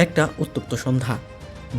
একটা উত্তপ্ত সন্ধ্যা।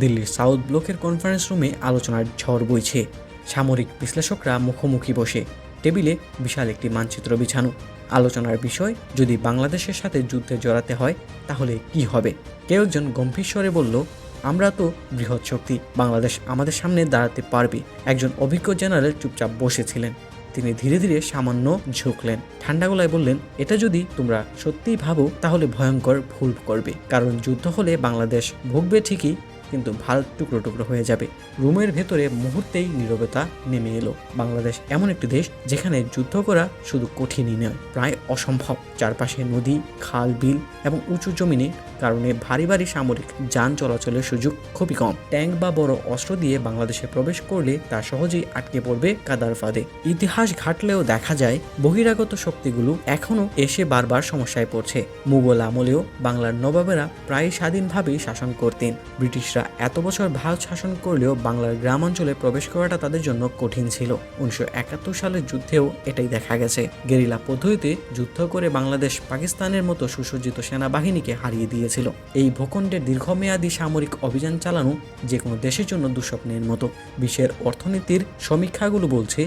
দিল্লির সাউথ ব্লকের কনফারেন্স রুমে আলোচনার ঝড় বইছে। সামরিক বিশ্লেষকরা মুখোমুখি বসে। টেবিলে বিশাল একটি মানচিত্র বিছানো। আলোচনার বিষয়, যদি বাংলাদেশের সাথে যুদ্ধে জড়াতে হয়, তাহলে কি হবে? কেউ একজন গম্ভীর স্বরে বলল, আমরা তো বৃহৎ শক্তি, বাংলাদেশ আমাদের সামনে দাঁড়াতে পারবে। একজন অভিজ্ঞ জেনারেল চুপচাপ বসেছিলেন। তিনি ধীরে ধীরে সামান্য ঝুঁকলেন। ঠান্ডা গলায় বললেন, এটা যদি তোমরা সত্যিই ভাবো, তাহলে ভয়ঙ্কর ভুল করবে। কারণ যুদ্ধ হলে বাংলাদেশ ভুগবে ঠিকই, কিন্তু ভারত টুকরো টুকরো হয়ে যাবে। রুমের ভেতরে মুহূর্তেই নীরবতা নেমে এলো। বাংলাদেশ এমন একটি দেশ, যেখানে যুদ্ধ করা শুধু কঠিনই নয়, প্রায় অসম্ভব। চারপাশে নদী, খাল, বিল এবং উঁচু জমিনে কারণে ভারী ভারী সামরিক যান চলাচলের সুযোগ খুবই কম। ট্যাঙ্ক বা বড় অস্ত্র দিয়ে বাংলাদেশে প্রবেশ করলে তা সহজেই আটকে পড়বে কাদার ফাঁদে। ইতিহাস ঘাটলেও দেখা যায়, বহিরাগত শক্তিগুলো এখনও এসে বারবার সমস্যায় পড়ছে। মুঘল আমলেও বাংলার নবাবেরা প্রায় স্বাধীনভাবেই শাসন করতেন। ব্রিটিশরা এত বছর ভারত শাসন করলেও বাংলার গ্রামাঞ্চলে প্রবেশ করাটা তাদের জন্য কঠিন ছিল। উনিশশো একাত্তর সালের যুদ্ধেও এটাই দেখা গেছে। গেরিলা পদ্ধতিতে যুদ্ধ করে বাংলাদেশ পাকিস্তানের মতো সুসজ্জিত সেনাবাহিনীকে হারিয়ে দিয়েছিল এই ভূখণ্ডের দীর্ঘমেয়াদী সামরিক অভিযান চালানো যে কোনো দেশের জন্য দুঃস্বপ্নের মতো। বিশ্বের অর্থনীতির সমীক্ষাগুলো বলছে,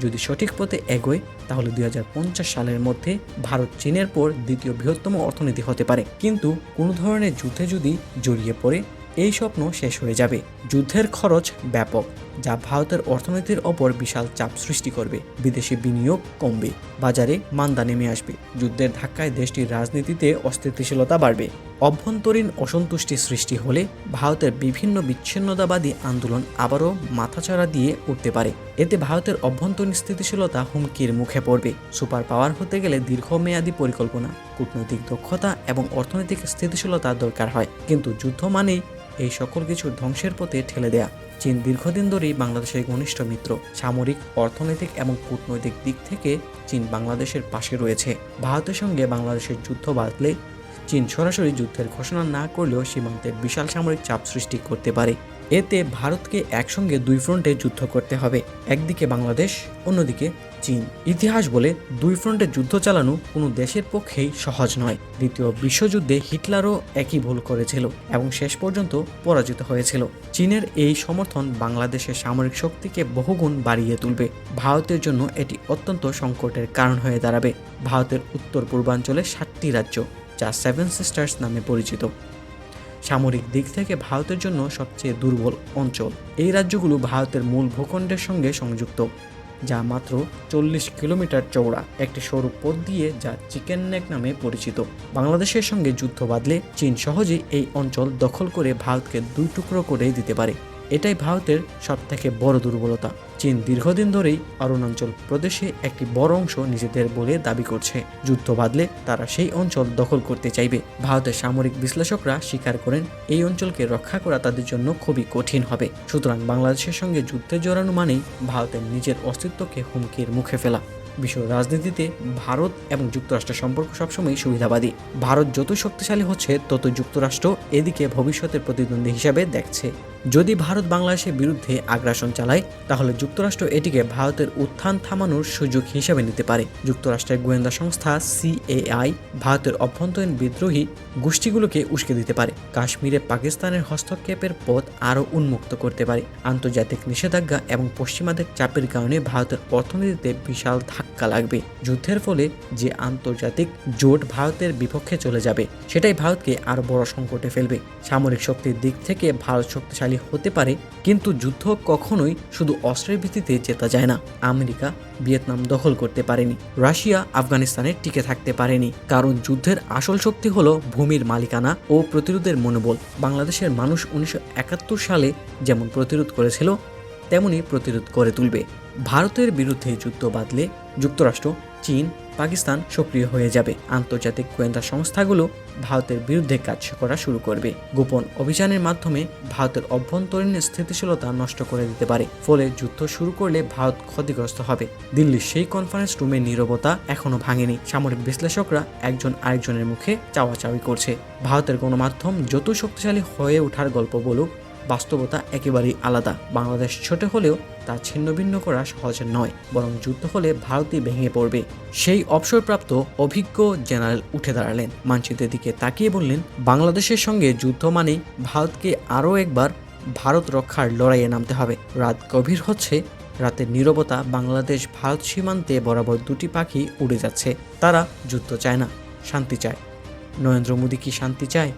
যদি সঠিক পথে এগোয়, তাহলে দুই হাজার পঞ্চাশ সালের মধ্যে ভারত চীনের পর দ্বিতীয় বৃহত্তম অর্থনীতি হতে পারে। কিন্তু কোনো ধরনের যুদ্ধে যদি জড়িয়ে পড়ে, এই স্বপ্ন শেষ হয়ে যাবে। যুদ্ধের খরচ ব্যাপক। যা ভারতের অর্থনীতির ওপর বিশাল চাপ সৃষ্টি করবে। বিদেশি বিনিয়োগ কমবে। বাজারে মান্দা নেমে আসবে। যুদ্ধের ধাক্কায় দেশটির রাজনীতিতে অস্থিতিশীলতা বাড়বে। অভ্যন্তরীণ অসন্তুষ্টি সৃষ্টি হলে ভারতের বিভিন্ন বিচ্ছিন্নতাবাদী আন্দোলন আবারও মাথাচাড়া দিয়ে উঠতে পারে। এতে ভারতের অভ্যন্তরীণ স্থিতিশীলতা হুমকির মুখে পড়বে। সুপার পাওয়ার হতে গেলে দীর্ঘমেয়াদী পরিকল্পনা, কূটনৈতিক দক্ষতা এবং অর্থনৈতিক স্থিতিশীলতা দরকার হয়। কিন্তু যুদ্ধ মানেই এই সকল কিছু ধ্বংসের পথে ঠেলে দেয়া। চীন দীর্ঘদিন ধরেই বাংলাদেশের ঘনিষ্ঠ মিত্র, সামরিক, অর্থনৈতিক এবং কূটনৈতিক দিক থেকে চীন বাংলাদেশের পাশে রয়েছে। ভারতের সঙ্গে বাংলাদেশের যুদ্ধ বাঁধলে চীন সরাসরি যুদ্ধের ঘোষণা না করলেও সীমান্তে বিশাল সামরিক চাপ সৃষ্টি করতে পারে। এতে ভারতকে একসঙ্গে দুই ফ্রন্টে যুদ্ধ করতে হবে, একদিকে বাংলাদেশ, অন্যদিকে চীন। ইতিহাস বলে দুই ফ্রন্টে যুদ্ধ চালানো কোনো দেশের পক্ষেই সহজ নয়। দ্বিতীয় বিশ্বযুদ্ধে হিটলারও একই ভুল করেছিল এবং শেষ পর্যন্ত পরাজিত হয়েছিল। চীনের এই সমর্থন বাংলাদেশের সামরিক শক্তিকে বহুগুণ বাড়িয়ে তুলবে। ভারতের জন্য এটি অত্যন্ত সংকটের কারণ হয়ে দাঁড়াবে। ভারতের উত্তর পূর্বাঞ্চলে সাতটি রাজ্য, যা সেভেন সিস্টার্স নামে পরিচিত। সামরিক দিক থেকে ভারতের জন্য সবচেয়ে দুর্বল অঞ্চল। এই রাজ্যগুলো ভারতের মূল ভূখণ্ডের সঙ্গে সংযুক্ত। যা মাত্র চল্লিশ কিলোমিটার চওড়া, একটি সরু পথ দিয়ে যা চিকেন নেক নামে পরিচিত। বাংলাদেশের সঙ্গে যুদ্ধ বাঁধলে চীন সহজেই এই অঞ্চল দখল করে ভারতকে দুই টুকরো করে দিতে পারে। এটাই ভারতের সবথেকে বড় দুর্বলতা। চীন দীর্ঘদিন ধরেই অরুণাচল প্রদেশে একটি বড় অংশ নিজেদের বলে দাবি করছে। যুদ্ধ বাঁধলে তারা সেই অঞ্চল দখল করতে চাইবে। ভারতের সামরিক বিশ্লেষকরা স্বীকার করেন, এই অঞ্চলকে রক্ষা করা তাদের জন্য খুবই কঠিন হবে। সুতরাং বাংলাদেশের সঙ্গে যুদ্ধে জড়ানো মানেই ভারতের নিজের অস্তিত্বকে হুমকির মুখে ফেলা। বিশ্ব রাজনীতিতে ভারত এবং যুক্তরাষ্ট্রের সম্পর্ক সবসময় সুবিধাবাদী। ভারত যত শক্তিশালী হচ্ছে তত যুক্তরাষ্ট্র এদিকে ভবিষ্যতের প্রতিদ্বন্দ্বী হিসাবে দেখছে। যদি ভারত বাংলাদেশের বিরুদ্ধে আগ্রাসন চালায়, তাহলে যুক্তরাষ্ট্র এটিকে ভারতের উত্থান থামানোর সুযোগ হিসেবে নিতে পারে। যুক্তরাষ্ট্রের গোয়েন্দা সংস্থা সিএআই ভারতের অভ্যন্তরীণ বিদ্রোহী গোষ্ঠীগুলোকে উস্কে দিতে পারে। কাশ্মীরে পাকিস্তানের হস্তক্ষেপের পথ আরও উন্মুক্ত করতে পারে। আন্তর্জাতিক নিষেধাজ্ঞা এবং পশ্চিমাদের চাপের কারণে ভারতের অর্থনীতিতে বিশাল ধাক্কা লাগবে। যুদ্ধের ফলে যে আন্তর্জাতিক জোট ভারতের বিপক্ষে চলে যাবে, সেটাই ভারতকে আরও বড় সংকটে ফেলবে। সামরিক শক্তির দিক থেকে ভারত শক্তিশালী হতে পারে, কিন্তু যুদ্ধ কখনোই শুধু অস্ত্রের ভিত্তিতে জেতা যায় না। আমেরিকা ভিয়েতনাম দখল করতে পারেনি। রাশিয়া আফগানিস্তানে টিকে থাকতে পারেনি। কারণ যুদ্ধের আসল শক্তি হলো ভূমির মালিকানা ও প্রতিরোধের মনোবল। বাংলাদেশের মানুষ উনিশশো একাত্তর সালে যেমন প্রতিরোধ করেছিল, তেমনি প্রতিরোধ করে তুলবে। ভারতের বিরুদ্ধে যুদ্ধ বাদলে যুক্তরাষ্ট্র চীন, পাকিস্তান সক্রিয় হয়ে যাবে। আন্তর্জাতিক গোয়েন্দা সংস্থাগুলো ভারতের বিরুদ্ধে কাজ করা শুরু করবে। গোপন অভিযানের মাধ্যমে ভারতের অভ্যন্তরীণ স্থিতিশীলতা নষ্ট করে দিতে পারে। ফলে যুদ্ধ শুরু করলে ভারত ক্ষতিগ্রস্ত হবে। দিল্লির সেই কনফারেন্স রুমে নীরবতা এখনও ভাঙেনি। সামরিক বিশ্লেষকরা একজন আরেকজনের মুখে চাওয়াচাওয়ি করছে। ভারতের গণমাধ্যম যত শক্তিশালী হয়ে ওঠার গল্প বলুক বাস্তবতা একেবারেই আলাদা। বাংলাদেশ ছোট হলেও তা ছিন্নভিন্ন করা সহজ নয়, বরং যুদ্ধ হলে ভারতই ভেঙে পড়বে। সেই অবসরপ্রাপ্ত অভিজ্ঞ জেনারেল উঠে দাঁড়ালেন। মানচিত্রের দিকে তাকিয়ে বললেন, বাংলাদেশের সঙ্গে যুদ্ধ মানেই ভারতকে আরও একবার ভারত রক্ষার লড়াইয়ে নামতে হবে। রাত গভীর হচ্ছে, রাতের নীরবতা বাংলাদেশ ভারত সীমান্তে বরাবর দুটি পাখি উড়ে যাচ্ছে। তারা যুদ্ধ চায় না, শান্তি চায়। নরেন্দ্র মোদী কি শান্তি চায়?